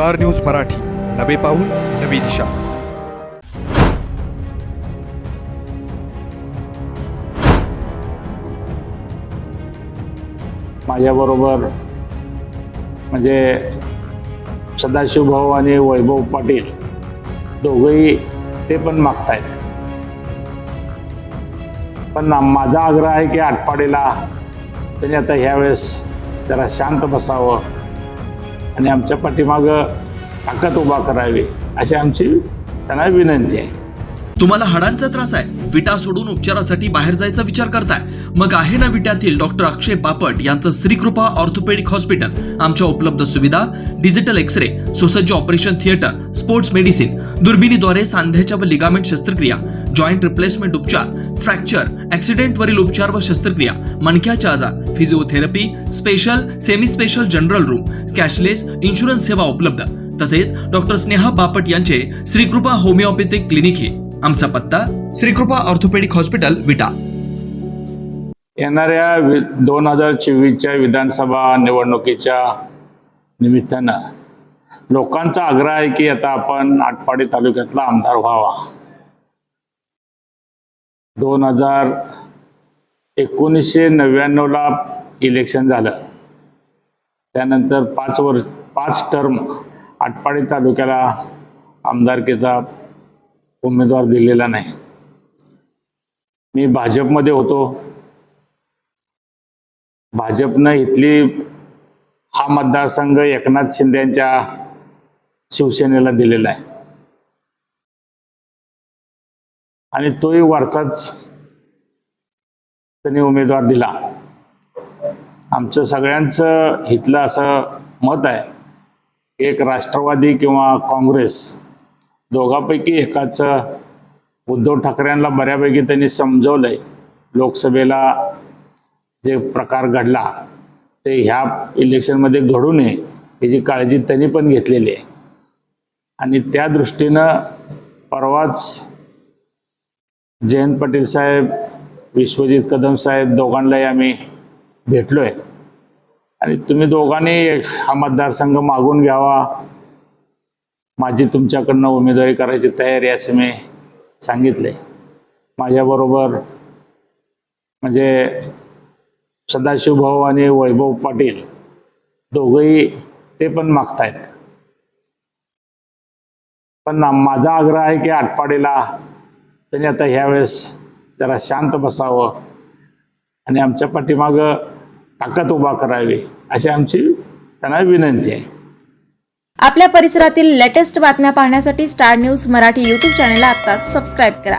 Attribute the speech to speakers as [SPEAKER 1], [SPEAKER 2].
[SPEAKER 1] Star news Marathi. नवे पाऊल नवी दिशा.
[SPEAKER 2] माझ्याबरोबर म्हणजे सदाशिव भाऊ आणि वैभव पाटील दोघंही ते पण मागतायत. पण माझा आग्रह आहे की आटपाडीला त्यांनी आता ह्यावेळेस जरा शांत बसावं. आणि आमच्या पाठीमागं ताकद उभा करावी अशी आमची त्यांना विनंती आहे.
[SPEAKER 3] तुम्हाला हाडांचा त्रास आहे. विटा सोडून उपचारासाठी बाहेर जायचा विचार करताय. मग आहे ना विट्यातील डॉक्टर अक्षय बापट यांचं श्रीकृपा ऑर्थोपेडिक हॉस्पिटल. आमच्या उपलब्ध सुविधा डिजिटल एक्सरे सुसज्ज ऑपरेशन थिएटर स्पोर्ट्स मेडिसिन दुर्बिणीद्वारे सांध्याच्या व लिगामेंट शस्त्रक्रिया जॉईंट रिप्लेसमेंट उपचार फ्रॅक्चर ऍक्सिडेंटवरील उपचार व शस्त्रक्रिया मणक्याचे आजार physiotherapy special semi special general room cashless insurance सेवा उपलब्ध. तसेच डॉक्टर स्नेहा बापट यांचे श्रीकृपा होमिओपॅथिक क्लिनिक हे. आमचा पत्ता श्रीकृपा ऑर्थोपेडिक हॉस्पिटल विटा.
[SPEAKER 2] येणाऱ्या दोन हजार चोवीसच्या विधानसभा निवडणुकीच्या निमित्तानं लोकांचा आग्रह आहे की आता आपण आटपाडी तालुक्यातला आमदार व्हावा. दोन हजार एकोणीसशे नव्याण्णवला इलेक्शन झालं. त्यानंतर पाच वर्ष पाच टर्म आटपाडी तालुक्याला आमदारकीचा उमेदवार दिलेला नाही. मी भाजपमध्ये होतो. भाजपनं इथली हा मतदारसंघ एकनाथ शिंदेच्या शिवसेनेला दिलेला आहे. आणि तोही वरचाच त्यांनी उमेदवार दिला. आमचं सगळ्यांचं हितलं असं मत आहे एक राष्ट्रवादी किंवा काँग्रेस दोघांपैकी एकाच उद्धव ठाकरेंना बऱ्यापैकी त्यांनी समजवलंय. लोकसभेला जे प्रकार घडला ते ह्या इलेक्शनमध्ये घडू नये याची काळजी त्यांनी पण घेतलेली आहे. आणि त्या दृष्टीनं परवाच जयंत पाटील साहेब विश्वजित कदम साहेब दोघांनाही आम्ही भेटलो आहे आणि तुम्ही दोघांनी हा मतदारसंघ मागून घ्यावा. माझी तुमच्याकडनं उमेदवारी करायची तयारी असं मी सांगितले. माझ्याबरोबर म्हणजे सदाशिव भाऊ आणि वैभव पाटील दोघंही ते पण मागतायत. पण माझा आग्रह आहे की आटपाडीला त्यांनी आता ह्यावेळेस जरा शांत बसावं आणि आमच्या पाठीमागं ताकद उभा करावी अशी आमची त्यांना विनंती आहे.
[SPEAKER 4] आपल्या परिसरातील लेटेस्ट बातम्या पाहण्यासाठी स्टार न्यूज मराठी यूट्यूब चॅनलला आत्ताच सबस्क्राईब करा.